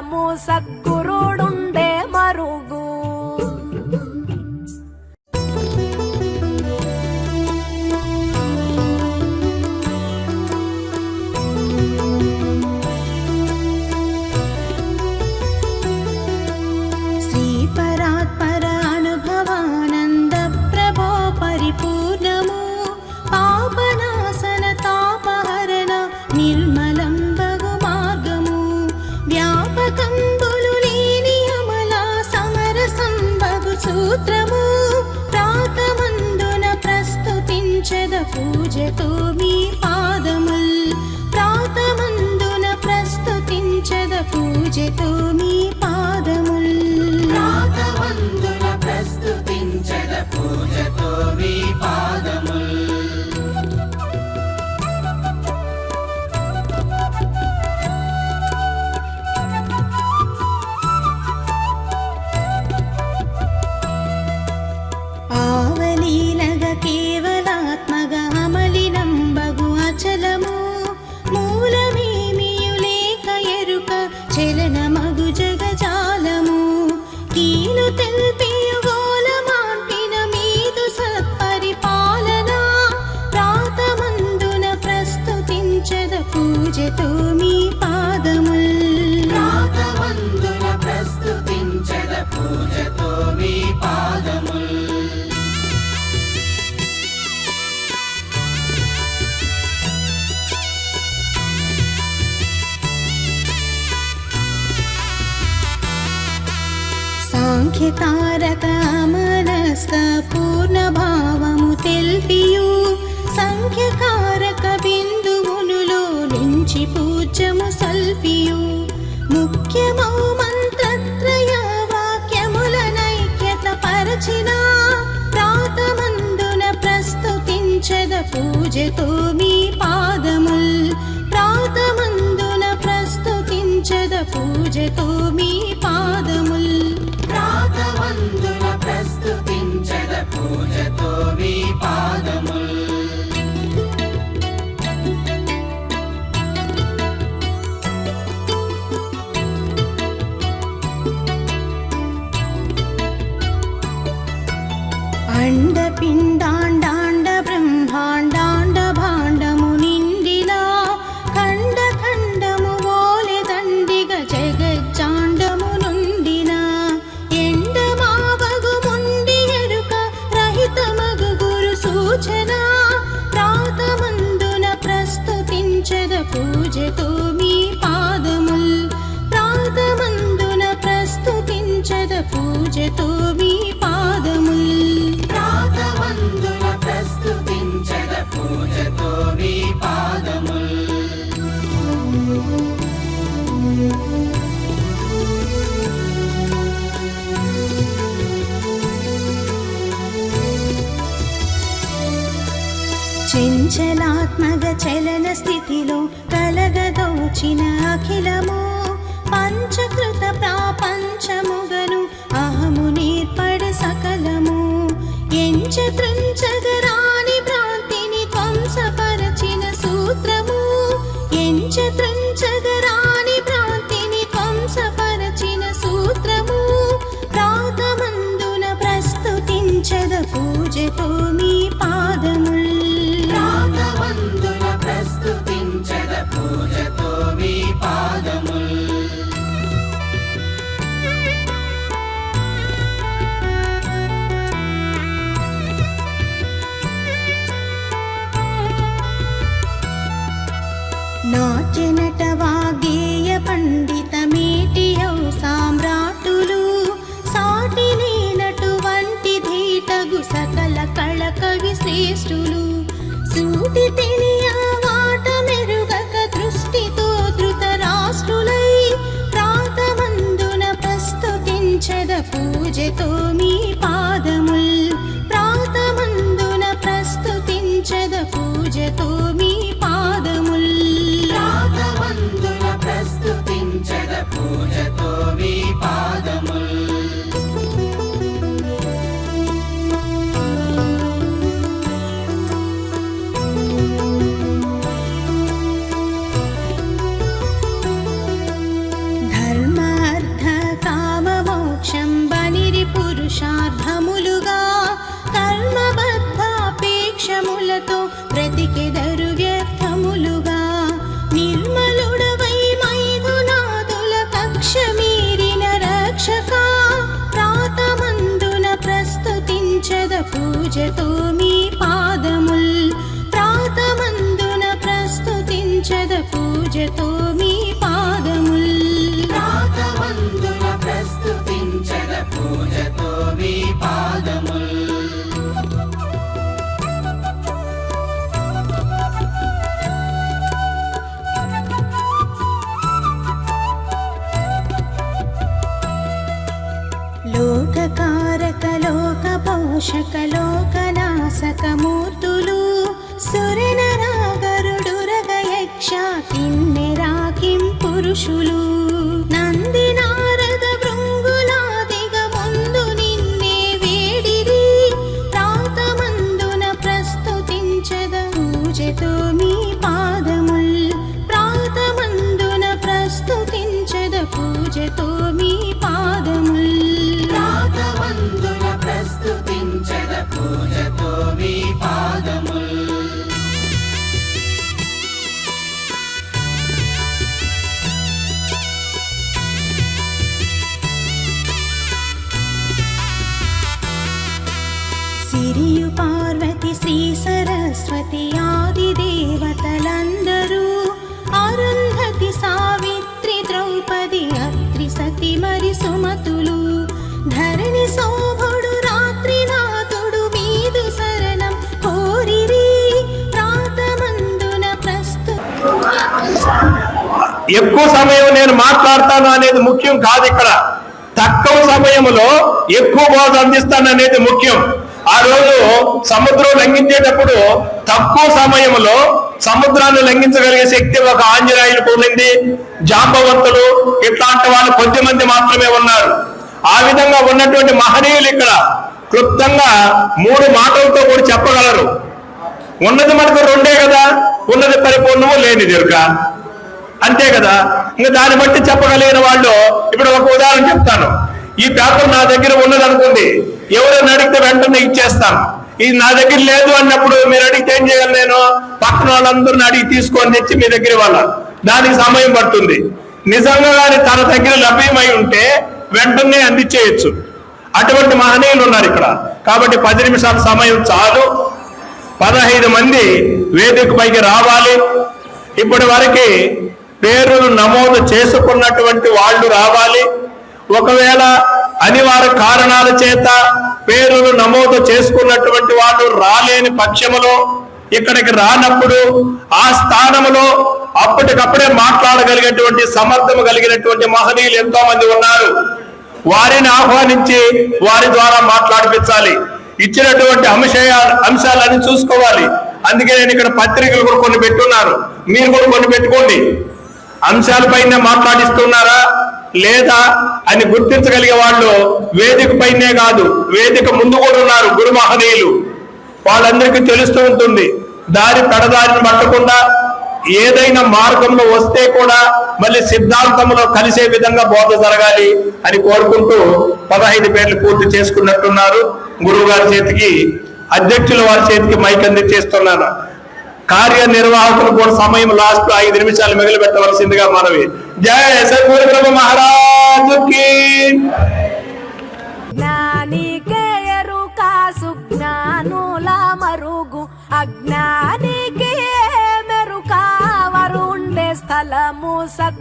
కాలము సద్గురుడుండే మరుగు. పరిపూర్ణము పాపనాసన తాపహరణ నిర్ పూజతో మీ సంఖ్యతారకమనస్క పూర్ణభావము తెల్పియు సంఖ్యకారక బిందువునులో నుంచి పూజము సల్పియు ముఖ్యమౌ మంత్రత్రయ వాక్యముల నైక్యత పరచిన ప్రాతమందున ప్రస్తుతించద పూజతో మీ పాదముల్ ప్రాతమందున ప్రస్తుతించద పూజతో మీ పాదముల్ পূজে তুমি చంచలాత్మక చలన స్థితిలో కలగదోచిన అఖిలము. పంచకృత ప్రాపంచముగను అహము నేర్పడ సకలము. ఎంచతృంచగరాని భ్రాంతిని ధ్వంసపరచిన సూత్రము. ఎంచతృ 滴滴 పోషక లోకనాశక మూర్తులు సురనరాగరుడురగ యక్ష కిన్నెరాకిం పురుషులు. ఎక్కువ సమయం నేను మాట్లాడతాను అనేది ముఖ్యం కాదు ఇక్కడ. తక్కువ సమయంలో ఎక్కువ బోధ అందిస్తాను అనేది ముఖ్యం. ఆ రోజు సముద్రం లంఘించేటప్పుడు తక్కువ సమయంలో సముద్రాన్ని లంఘించగలిగే శక్తి ఒక ఆంజనేయులు ఉండింది. జాంబవంతులు ఇట్లాంటి వాళ్ళు కొద్ది మంది మాత్రమే ఉన్నారు. ఆ విధంగా ఉన్నటువంటి మహనీయులు ఇక్కడ క్లుప్తంగా మూడు మాటలతో కూడా చెప్పగలరు. ఉన్నది మనకు రెండే కదా. ఉన్నది పరిపూర్ణము లేనిది ఎరుక? అంతే కదా? ఇంకా దాన్ని బట్టి చెప్పగలిగిన వాళ్ళు ఇప్పుడు ఒక ఉదాహరణ చెప్తాను. ఈ పేపర్ నా దగ్గర ఉన్నది అనుకుంది ఎవరైనా అడిగితే వెంటనే ఇచ్చేస్తాను. ఇది నా దగ్గర లేదు అన్నప్పుడు మీరు అడిగితే ఏం చేయాలి నేను? పక్కన వాళ్ళందరిని అడిగి తీసుకొని తెచ్చి మీ దగ్గర వాళ్ళ దానికి సమయం పడుతుంది. నిజంగా కానీ తన దగ్గర లభ్యమై ఉంటే వెంటనే అందించేయచ్చు. అటువంటి మహనీయులు ఉన్నారు ఇక్కడ. కాబట్టి పది నిమిషాల సమయం చాలు. పదహైదు మంది వేదిక పైకి రావాలి. ఇప్పటి వరకు పేర్లు నమోదు చేసుకున్నటువంటి వాళ్ళు రావాలి. ఒకవేళ అనివార్య కారణాల చేత పేర్లు నమోదు చేసుకున్నటువంటి వాళ్ళు రాలేని పక్షములో ఇక్కడికి రానప్పుడు ఆ స్థానంలో అప్పటికప్పుడే మాట్లాడగలిగేటువంటి సమర్థము కలిగినటువంటి మహనీయులు ఎంతో మంది ఉన్నారు. వారిని ఆహ్వానించి వారి ద్వారా మాట్లాడిపించాలి. ఇచ్చినటువంటి అంశాల అంశాలని చూసుకోవాలి. అందుకే నేను ఇక్కడ పత్రికలు కూడా కొన్ని పెట్టున్నాను మీరు కూడా కొన్ని పెట్టుకోండి. అంశాలపైన మాట్లాడిస్తున్నారా? లేదా అని గుర్తించగలిగే వాళ్ళు వేదిక పైనే కాదు వేదిక ముందు కూడా ఉన్నారు గురు మహనీయులు. వాళ్ళందరికీ తెలుస్తూ ఉంటుంది. దారి పెడదారిని పట్టకుండా ఏదైనా మార్గంలో వస్తే కూడా మళ్ళీ సిద్ధాంతంలో కలిసే విధంగా బోధ జరగాలి అని కోరుకుంటూ పదహైదు పేర్లు పూర్తి చేసుకున్నట్టున్నారు. గురువు గారి చేతికి అధ్యక్షుల వారి చేతికి మైక్ అందించేస్తున్నాను కార్యనిర్వాహకులు కూడా సమయం లాస్ట్ ఐదు నిమిషాలు మిగిలిపెట్టవలసిందిగా మనవి. జయ సద్గురు మహారాజు! la musa